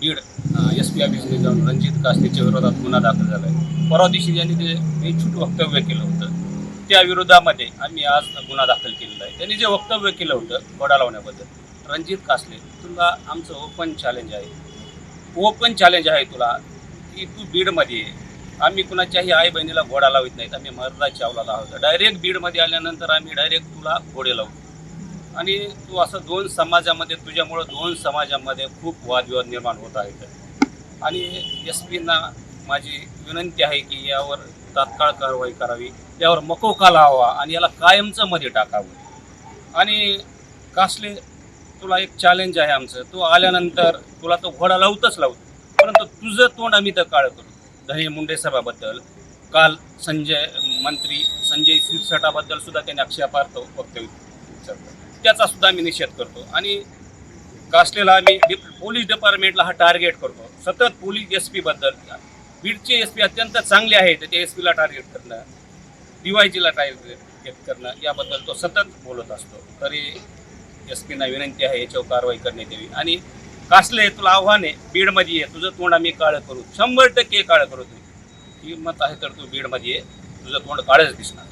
Beed S P ऑफिसने जाऊन रणजित कासनीच्या विरोधात गुन्हा दाखल झाला आहे परवा दिवशी त्यांनी ते बेछूट वक्तव्य केलं होतं. त्या विरोधामध्ये आम्ही आज गुन्हा दाखल केलेला आहे. त्यांनी जे वक्तव्य केलं होतं घोडा लावण्याबद्दल रणजित कासले तुला आमचं ओपन चॅलेंज आहे. ओपन चॅलेंज आहे तुला. की तू बीडमध्ये ये. आम्ही कुणाच्याही आई बहिणीला घोडा लावित नाहीत. आम्ही मर्दा चावला लावतो डायरेक्ट बीडमध्ये आल्यानंतर आम्ही डायरेक्ट तुला घोडे लावतो आणि तू असं दोन समाजामध्ये तुझ्यामुळं दोन समाजामध्ये खूप वादविवाद निर्माण होत आहेत. आणि एस पींना माझी विनंती आहे की यावर तात्काळ कारवाई करावी यावर मकोका लावा आणि याला कायमचं मध्ये टाकावं. आणि कासले तुला एक चॅलेंज आहे आमचं. तू आल्यानंतर तुला तो घोडा लावतच लावतो परंतु तुझं तोंड आम्ही तर काळ करू. धनी मुंडे साहेबाबद्दल काल संजय मंत्री संजय शिरसाटाबद्दल सुद्धा त्यांनी आक्षेपार्थ वक्तव्य उच्चारलं. त्याचा सुद्धा आम्ही निषेध करतो. आणि कासलेला आम्ही डिप पोलीस डिपार्टमेंटला हा टार्गेट करतो. सतत पोलीस एस पीबद्दल बीडचे एस पी अत्यंत चांगले आहेत त्या एस पीला टार्गेट करणं डी जीला टार्गेट करणं याबद्दल तो सतत बोलत असतो. तरी एस पीना विनंती आहे याच्यावर कारवाई करण्यात यावी. आणि कासले तुला आव्हान आहे बीडमध्ये ये. तुझं तोंड आम्ही काळं करू. शंभर टक्के काळं करू. तुम्ही ही मत आहे तर तू बीडमध्ये ये. तुझं तोंड काळंच दिसणार.